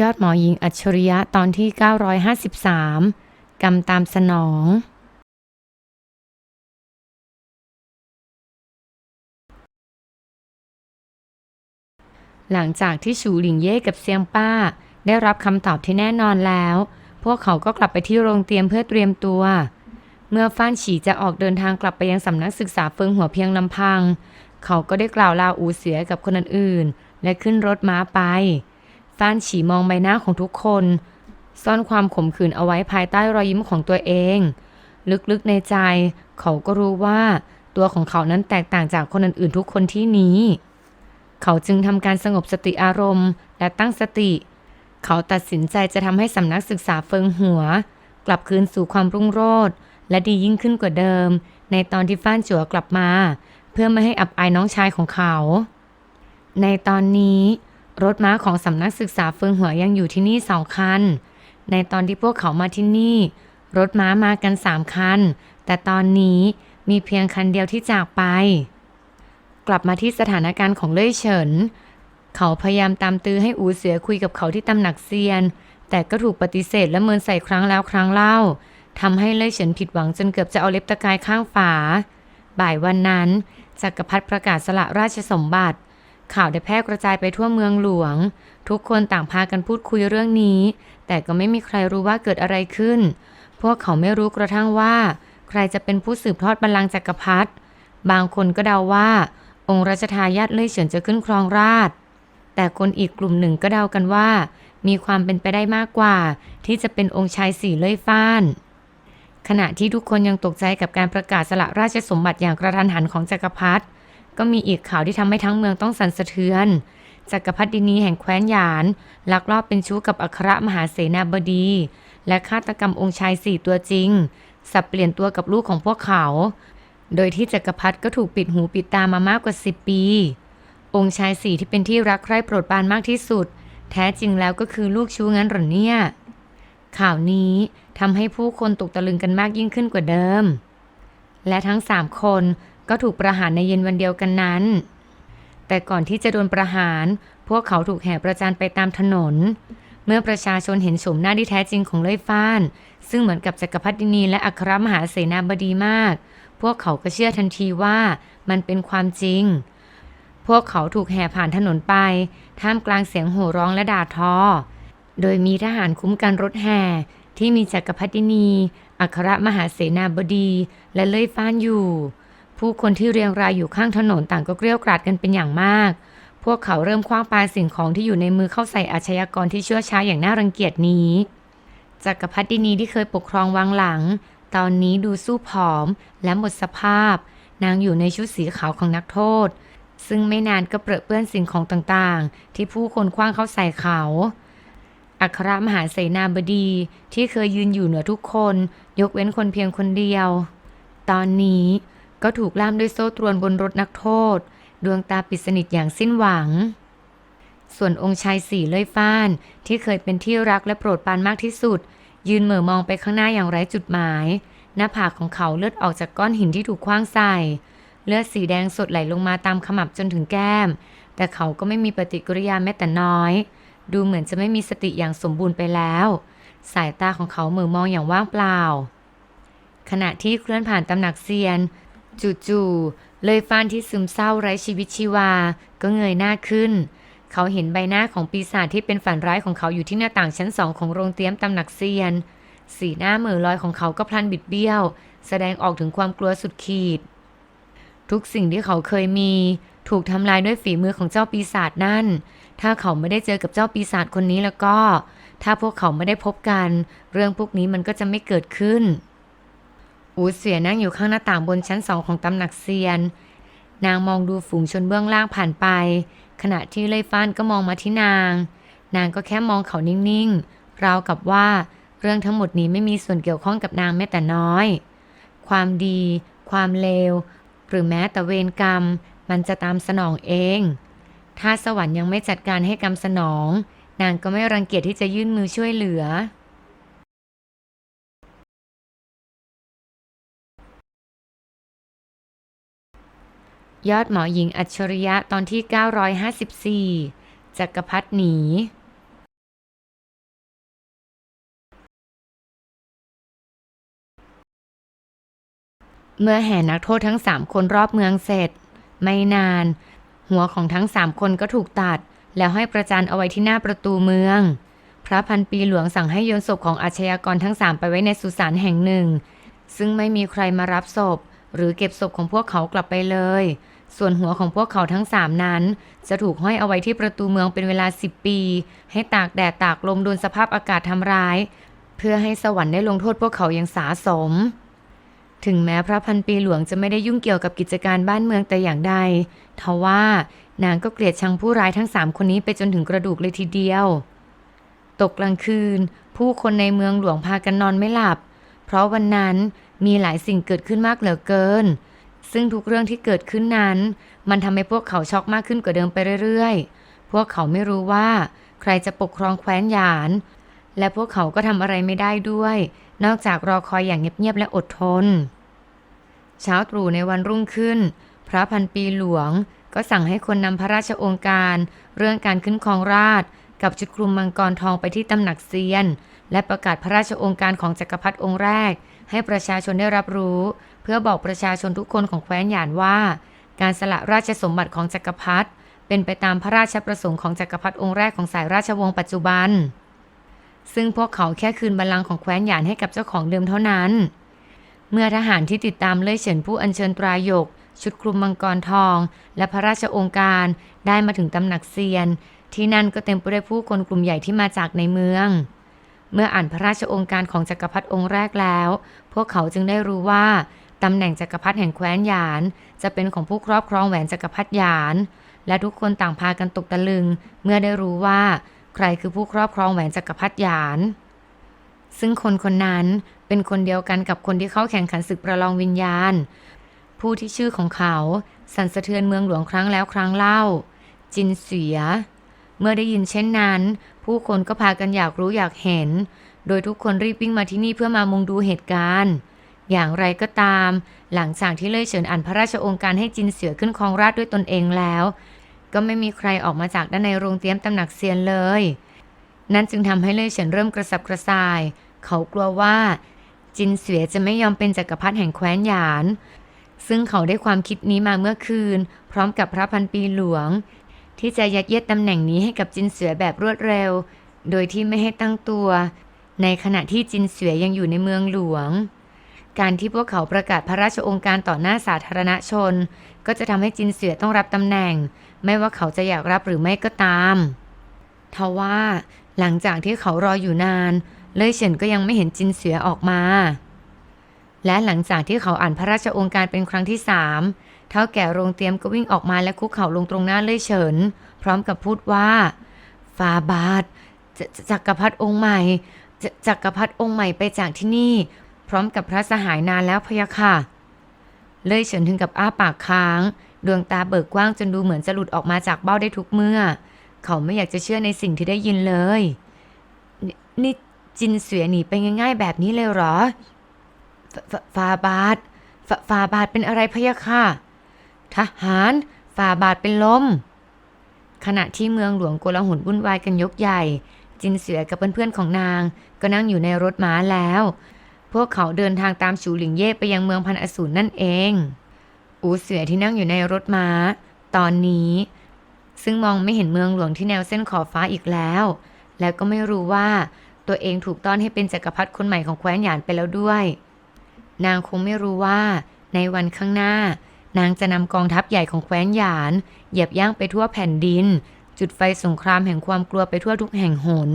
ยอดหมอหญิงอัจฉริยะตอนที่ 953 กรรมตามสนอง หลังจากที่ฉูหลิงเย่กับเซียงป้า ได้รับคำตอบที่แน่นอนแล้ว พวกเขาก็กลับไปที่โรงเตรียมเพื่อเตรียมตัว เมื่อฟ้านฉีจะออกเดินทางกลับไปยังสำนักศึกษาเฟิงหัวเพียงลำพัง เขาก็ได้กล่าวลาอูเสียกับคนอื่นๆและขึ้นรถม้าไป ฟ้านฉีมองใบหน้าของทุกคน ซ่อนความขมขื่นเอาไว้ภายใต้รอยยิ้มของตัวเอง ลึกๆในใจ เขาก็รู้ว่า ตัวของเขานั้นแตกต่างจากคนอื่นๆทุกคนที่นี้ เขาจึงทำการสงบสติอารมณ์ และตั้งสติ เขาตัดสินใจจะทำให้สำนักศึกษาเฟิงหัว กลับคืนสู่ความรุ่งโรจน์และดียิ่งขึ้นกว่าเดิม ในตอนที่ฟ้านจั่วกลับมา เพื่อไม่ให้อับอายน้องชายของเขา ในตอนนี้ รถม้าของสำนักศึกษาเฟิงหัวยังอยู่ที่นี่สองคัน ในตอนที่พวกเขามาที่นี่ รถม้ามากันสามคัน แต่ตอนนี้มีเพียงคันเดียวที่จากไป กลับมาที่สถานการณ์ของเล่ยเฉิน เขาพยายามตามตื้อให้อูเสือคุยกับเขาที่ตำหนักเซียน แต่ก็ถูกปฏิเสธและเมินใส่ครั้งแล้วครั้งเล่าทำให้เล่ยเฉินผิดหวังจนเกือบจะเอาเล็บตะกายข้างฝา บ่ายวันนั้นจักรพรรดิประกาศสละราชสมบัติ ข่าวได้แพร่กระจายไปทั่วเมืองหลวง ทุกคนต่างพากันพูดคุยเรื่องนี้ แต่ก็ไม่มีใครรู้ว่าเกิดอะไรขึ้น พวกเขาไม่รู้กระทั่งว่า ใครจะเป็นผู้สืบทอดบัลลังก์จักรพรรดิบางคนก็เดาว่า องค์รัชทายาทเล่ยเฉินจะขึ้นครองราช แต่คนอีกกลุ่มหนึ่งก็เดากันว่า มีความเป็นไปได้มากกว่า ที่จะเป็นองค์ชายสี่เล่ยฟ้าน ขณะที่ทุกคนยังตกใจกับการประกาศสละราชสมบัติอย่างกระทันหันของจักรพรรดิ ก็มีอีกข่าวที่ทำให้ทั้งเมืองต้องสั่นสะเทือนจักรพรรดินีแห่งแคว้นหยาน ลักลอบเป็นชู้กับอัครมหาเสนาบดี และฆาตกรรมองค์ชายสี่ตัวจริง สับเปลี่ยนตัวกับลูกของพวกเขา โดยที่จักรพรรดิก็ถูกปิดหูปิดตามามากกว่า10ปี องค์ชายสี่ที่เป็นที่รักใคร่โปรดปรานมากที่สุด แท้จริงแล้วก็คือลูกชู้งั้นหรอเนี่ย ข่าวนี้ทำให้ผู้คนตกตะลึงกันมากยิ่งขึ้นกว่าเดิม และทั้งสามคน ก็ถูกประหารในเย็นวันเดียวกันนั้น แต่ก่อนที่จะโดนประหาร พวกเขาถูกแห่ประจานไปตามถนน เมื่อประชาชนเห็นโฉมหน้าที่แท้จริงของเล่ยฟ้าน ซึ่งเหมือนกับจักรพรรดินีและอัครมหาเสนาบดีมาก พวกเขาก็เชื่อทันทีว่ามันเป็นความจริง พวกเขาถูกแห่ผ่านถนนไป ท่ามกลางเสียงโห่ร้องและด่าทอ โดยมีทหารคุ้มกันรถแห่ที่มีจักรพรรดินี อัครมหาเสนาบดี และเล่ยฟ้านอยู่ ผู้คนที่เรียงรายอยู่ข้างถนนต่างก็เกรี้ยวกราดกันเป็นอย่างมาก พวกเขาเริ่มคว้างปาสิ่งของที่อยู่ในมือเข้าใส่อาชญากรที่ชั่วช้าอย่างน่ารังเกียจนี้จักรพรรดินีที่เคยปกครองวังหลัง ตอนนี้ดูสู้ผอมและหมดสภาพ นางอยู่ในชุดสีขาวของนักโทษ ซึ่งไม่นานก็เปรอะเปื้อนสิ่งของต่างๆ ที่ผู้คนคว้างเข้าใส่เขาอัครมหาเสนาบดีที่เคยยืนอยู่เหนือทุกคน ยกเว้นคนเพียงคนเดียว ตอนนี้ ก็ถูกล่ามด้วยโซ่ตรวนบนรถนักโทษ ดวงตาปิดสนิทอย่างสิ้นหวัง ส่วนองค์ชายสี่เล่ยฟ้าน ที่เคยเป็นที่รักและโปรดปรานมากที่สุด ยืนเหม่อมองไปข้างหน้าอย่างไร้จุดหมาย หน้าผากของเขาเลือดออกจากก้อนหินที่ถูกคว้างใส่ เลือดสีแดงสดไหลลงมาตามขมับจนถึงแก้ม แต่เขาก็ไม่มีปฏิกิริยาแม้แต่น้อย ดูเหมือนจะไม่มีสติอย่างสมบูรณ์ไปแล้ว สายตาของเขาเหมือมองอย่างว่างเปล่า ขณะที่เคลื่อนผ่านตำหนักเซียน จู่ๆเลยฟานที่ซึมเศร้าไร้ชีวิตชีวา ก็เงยหน้าขึ้น เขาเห็นใบหน้าของปีศาจที่เป็นฝันร้ายของเขาอยู่ที่หน้าต่างชั้นสองของโรงเตรียมตำหนักเซียน สีหน้าเหม่อลอยของเขาก็พลันบิดเบี้ยว แสดงออกถึงความกลัวสุดขีด ทุกสิ่งที่เขาเคยมี ถูกทำลายด้วยฝีมือของเจ้าปีศาจนั่น ถ้าเขาไม่ได้เจอกับเจ้าปีศาจคนนี้แล้วก็ ถ้าพวกเขาไม่ได้พบกัน เรื่องพวกนี้มันก็จะไม่เกิดขึ้น อูเสียนั่งอยู่ข้างหน้าต่างบนชั้นสองของตำหนักเซียน นางมองดูฝูงชนเบื้องล่างผ่านไป ขณะที่เล่ยฟ้านก็มองมาที่นาง นางก็แค่มองเขานิ่งๆ ราวกับว่าเรื่องทั้งหมดนี้ไม่มีส่วนเกี่ยวข้องกับนางแม้แต่น้อย ความดี ความเลว หรือแม้แต่เวรกรรม มันจะตามสนองเอง ถ้าสวรรค์ยังไม่จัดการให้กรรมสนอง นางก็ไม่รังเกียจที่จะยื่นมือช่วยเหลือ ยอดหมอหญิงอัจฉริยะตอนที่ 954 จักรพัดหนี เมื่อแห่นักโทษทั้งสามคนรอบเมืองเสร็จ ไม่นาน หัวของทั้งสามคนก็ถูกตัด แล้วให้ประจานเอาไว้ที่หน้าประตูเมือง พระพันปีหลวงสั่งให้โยนศพของอาชญากรทั้งสามไปไว้ในสุสานแห่งหนึ่ง ซึ่งไม่มีใครมารับศพหรือเก็บศพของพวกเขากลับไปเลย ส่วนหัวของพวกเขาทั้งสามนั้น จะถูกห้อยเอาไว้ที่ประตูเมืองเป็นเวลา10ปี ให้ตากแดดตากลมโดนสภาพอากาศทำร้าย เพื่อให้สวรรค์ได้ลงโทษพวกเขาอย่างสาสม ถึงแม้พระพันปีหลวงจะไม่ได้ยุ่งเกี่ยวกับกิจการบ้านเมืองแต่อย่างใดทว่านางก็เกลียดชังผู้ร้ายทั้งสามคนนี้ไปจนถึงกระดูกเลยทีเดียว ตกกลางคืน ผู้คนในเมืองหลวงพากันนอนไม่หลับ เพราะวันนั้นมีหลายสิ่งเกิดขึ้นมากเหลือเกิน ซึ่งทุกเรื่องที่เกิดขึ้นนั้น มันทำให้พวกเขาช็อกมากขึ้นกว่าเดิมไปเรื่อยๆ พวกเขาไม่รู้ว่า ใครจะปกครองแคว้นหยาน และพวกเขาก็ทำอะไรไม่ได้ด้วย นอกจากรอคอยอย่างเงียบๆและอดทน เช้าตรู่ในวันรุ่งขึ้น พระพันปีหลวงก็สั่งให้คนนำพระราชองค์การ เรื่องการขึ้นครองราช กับชุดคลุมมังกรทองไปที่ตำหนักเซียน และประกาศพระราชองค์การของจักรพรรดิองค์แรก ให้ประชาชนได้รับรู้ เพื่อบอกประชาชนทุกคนของแคว้นหยานว่า การสละราชสมบัติของจักรพรรดิเป็นไปตามพระราชประสงค์ของจักรพรรดิองค์แรกของสายราชวงศ์ปัจจุบัน ซึ่งพวกเขาแค่คืนบัลลังก์ของแคว้นหยานให้กับเจ้าของเดิมเท่านั้น เมื่อทหารที่ติดตามเล่ยเฉินผู้อัญเชิญตรายก ชุดคลุมมังกรทอง และพระราชองค์การได้มาถึงตำหนักเซียน ที่นั่นก็เต็มไปด้วยผู้คนกลุ่มใหญ่ที่มาจากในเมือง เมื่ออ่านพระราชองค์การของจักรพรรดิองค์แรกแล้ว พวกเขาจึงได้รู้ว่าตำแหน่งจักรพรรดิแห่งแคว้นหยาน จะเป็นของผู้ครอบครองแหวนจักรพรรดิหยาน และทุกคนต่างพากันตกตะลึง เมื่อได้รู้ว่า ใครคือผู้ครอบครองแหวนจักรพรรดิหยาน ซึ่งคนคนนั้นเป็นคนเดียวกันกับคนที่เข้าแข่งขันศึกประลองวิญญาณ ผู้ที่ชื่อของเขา สั่นสะเทือนเมืองหลวงครั้งแล้วครั้งเล่า จินเสีย เมื่อได้ยินเช่นนั้น ผู้คนก็พากันอยากรู้อยากเห็น โดยทุกคนรีบวิ่งมาที่นี่เพื่อมามุงดูเหตุการณ์ อย่างไรก็ตาม หลังจากที่เล่ยเฉินอ่านพระราชโองการให้จินเสือขึ้นครองราชด้วยตนเองแล้ว ก็ไม่มีใครออกมาจากด้านในโรงเตรียมตำหนักเซียนเลย นั่นจึงทำให้เล่ยเฉินเริ่มกระสับกระส่าย เขากลัวว่า จินเสวียจะไม่ยอมเป็นจักรพรรดิแห่งแคว้นหยานซึ่งเขาได้ความคิดนี้มาเมื่อคืน พร้อมกับพระพันปีหลวง ที่จะยัดเยียดตำแหน่งนี้ให้กับจินเสือแบบรวดเร็ว โดยที่ไม่ให้ตั้งตัว ในขณะที่จินเสือยังอยู่ในเมืองหลวง การที่พวกเขาประกาศพระราชองค์การต่อหน้าสาธารณชน ก็จะทำให้จินเสือต้องรับตำแหน่ง ไม่ว่าเขาจะอยากรับหรือไม่ก็ตามทว่าหลังจากที่เขารออยู่นาน เล่ยเฉินก็ยังไม่เห็นจินเสือออกมา และหลังจากที่เขาอ่านพระราชองค์การเป็นครั้งที่สาม เท่าแก่โรงเตรียมก็วิ่งออกมาและคุกเข่าลงตรงหน้าเล่ยเฉิน พร้อมกับพูดว่าฟาบาทจจจักรพรรดิองค์ใหม่จจักรพรรดิองค์ใหม่ไปจากที่นี่ พร้อมกับพระสหายนานแล้วพะยะค่ะ เล่ยเฉินถึงกับอ้าปากค้าง ดวงตาเบิกกว้างจนดูเหมือนจะหลุดออกมาจากเบ้าได้ทุกเมื่อ เขาไม่อยากจะเชื่อในสิ่งที่ได้ยินเลยนนี่จินเสือหนีไปง่าย ๆ แบบนี้เลยเหรอฟฟฟาบาทฟฟาบาทเป็นอะไรพะยะค่ะ ทหารฟาบาทเป็นลม ขณะที่เมืองหลวงโกลาหลวุ่นวายกันยกใหญ่ จินเสือกับเพื่อนๆของนาง ก็นั่งอยู่ในรถม้าแล้ว พวกเขาเดินทางตามฉูหลิงเย่ไปยังเมืองพันอสูรนั่นเอง อูเสือที่นั่งอยู่ในรถม้า ตอนนี้ ซึ่งมองไม่เห็นเมืองหลวงที่แนวเส้นขอบฟ้าอีกแล้ว แล้วก็ไม่รู้ว่าตัวเองถูกต้อนให้เป็นจักรพรรดิคนใหม่ของแคว้นหยานไปแล้วด้วย นางคงไม่รู้ว่าในวันข้างหน้า นางจะนำกองทัพใหญ่ของแคว้นหยาน เหยียบย่างไปทั่วแผ่นดิน จุดไฟสงครามแห่งความกลัวไปทั่วทุกแห่งหน